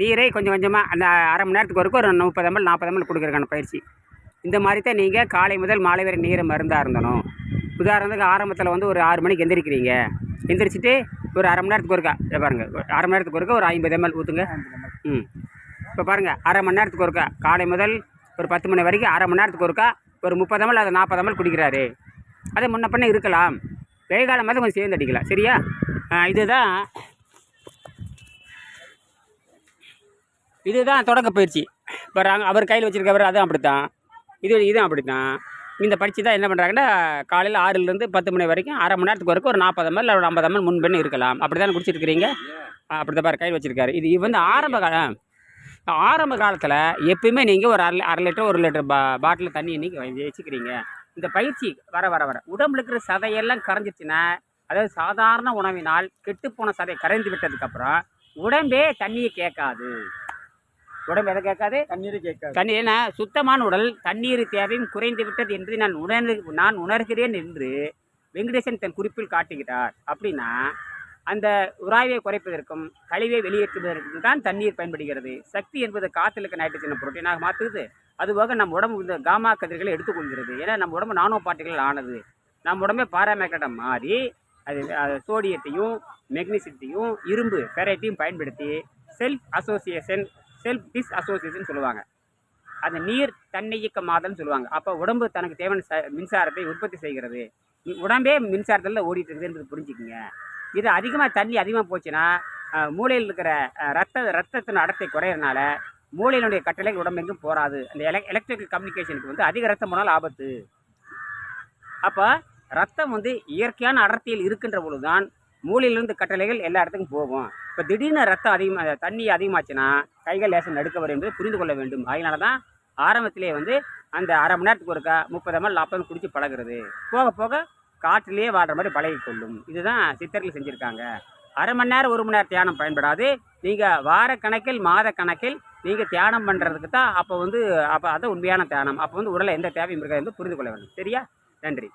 நீரை கொஞ்சம் கொஞ்சமாக அந்த அரை மணி நேரத்துக்கு ஒருக்க ஒரு முப்பது எம்எல் நாற்பது எம்எல் கொடுக்குறக்கான பயிற்சி. இந்த மாதிரி தான் நீங்கள் காலை முதல் மாலை வரை நீரை மருந்தாக இருந்தணும் உதாரணத்துக்கு ஆரம்பத்தில் வந்து ஒரு ஆறு மணிக்கு எந்திரிக்கிறீங்க. எந்திரிச்சிட்டு ஒரு அரை மணி நேரத்துக்கு ஒருக்கா பாருங்கள் ஒரு அரை மணி நேரத்துக்கு ஒருக்கா ஒரு ஐம்பது எம்எல் ஊற்றுங்க ம். இப்போ பாருங்கள் அரை மணி நேரத்துக்கு ஒருக்கா காலை முதல் ஒரு பத்து மணி வரைக்கும் அரை மணி நேரத்துக்கு ஒருக்கா ஒரு முப்பது எம்எல் அதை நாற்பது எம்எல் குடிக்கிறாரு. அதை முன்ன பண்ண இருக்கலாம். வெயில் காலம் மாதிரி கொஞ்சம் சேர்ந்து அடிக்கலாம். சரியா? இதுதான் இதுதான் தொடக்க பயிற்சி. இப்போ அவர் கையில் வச்சுருக்கவர் அதுவும் அப்படித்தான். இது இதுவும் அப்படித்தான். இந்த பயிற்சி தான் என்ன பண்ணுறாங்கன்னா காலையில் ஆறுலேருந்து பத்து மணி வரைக்கும் அரை மணி நேரத்துக்கு வரைக்கும் ஒரு நாற்பது ml ஒரு ஐம்பது ml முன்பெண்ணு இருக்கலாம். அப்படி தானே குடிச்சிருக்கிறீங்க. அப்படி தான் பாரு கையில் வச்சுருக்காரு. இது இது வந்து ஆரம்ப காலம் ஆரம்ப காலத்தில் எப்பயுமே நீங்கள் ஒரு அரை அரை லிட்டர் ஒரு லிட்டர் பா பாட்டில் தண்ணி நீங்கள் வச்சுக்கிறீங்க இந்த பயிற்சி வர வர வர. உடம்புல இருக்கிற சதையெல்லாம் கரைஞ்சிச்சுன்னா அதாவது சாதாரண உணவினால் கெட்டுப்போன சதை கரைந்து விட்டதுக்கப்புறம் உடம்பே தண்ணியை கேட்காது. உடம்பு எதை கேட்காது? தண்ணீர் கேட்காது. தண்ணி ஏன்னா சுத்தமான உடல் தண்ணீர் தேவையும் குறைந்து விட்டது என்று நான் உணர் நான் உணர்கிறேன் என்று வெங்கடேசன் தன் குறிப்பில் காட்டுகிறார். அப்படின்னா அந்த உராய்வை குறைப்பதற்கும் கழிவை வெளியேற்றுவதற்கும் தான் தண்ணீர் பயன்படுகிறது. சக்தி என்பது காற்றில் இருக்க நைட்ரஜன் புரோட்டீனாக மாற்றுது. அதுபோக நம்ம உடம்பு இந்த காமா கதிர்களை எடுத்துக்கொள்கிறது. ஏன்னா நம்ம உடம்பு நானோ பார்ட்டிகள் ஆனது. நம்ம உடம்பே பாராமேக்கட்டம் மாறி அது அது சோடியத்தையும் மெக்னீசியத்தையும் இரும்பு ஃபெரைட்டையும் பயன்படுத்தி self association self dissociation சொல்லுவாங்க. அந்த நீர் தன்னியக்கமாதல்னு சொல்லுவாங்க. அப்போ உடம்பு தனக்கு தேவையான ச மின்சாரத்தை உற்பத்தி செய்கிறது. உடம்பே மின்சாரத்தில் ஓடிட்டு இருக்குதுன்றது புரிஞ்சுக்குங்க. இது அதிகமாக தண்ணி அதிகமாக போச்சுன்னா மூளையில் இருக்கிற ரத்த ரத்தத்தின் அடத்தை குறையிறனால மூளையினுடைய கட்டளை உடம்பெங்கும் போகாது அந்த எலக் எலக்ட்ரிக்கல் கம்யூனிகேஷனுக்கு வந்து அதிக ரத்தம் போனால் ஆபத்து. அப்போ ரத்தம் வந்து இயற்கையான அடர்த்தியில் இருக்கின்ற பொழுதுதான் மூளையிலிருந்து கட்டளைகள் எல்லா இடத்துக்கும் போகும். இப்போ திடீர்னு ரத்தம் அதிகமாக தண்ணி அதிகமாச்சுன்னா கைகள் லேசம் நடுக்க வரும் என்பதை புரிந்து கொள்ள வேண்டும். அதனால தான் ஆரம்பத்திலே வந்து அந்த அரை மணி நேரத்துக்கு ஒருக்கா முப்பது ml நாற்பது குடித்து பழகுறது. போக போக காற்றிலேயே வாழ்கிற மாதிரி பழகி கொள்ளும் இதுதான் சித்தர்கள் செஞ்சுருக்காங்க. அரை மணி நேரம் ஒரு மணி நேரம் தியானம் பயன்படாது. நீங்கள் வார கணக்கில் மாத கணக்கில் நீங்கள் தியானம் பண்ணுறதுக்கு தான் அப்போ வந்து அப்போ அதான் உண்மையான தியானம். அப்போ வந்து உடலை எந்த தேவையும் இருக்காது என்று புரிந்து கொள்ள வேண்டும். சரியா? நன்றி.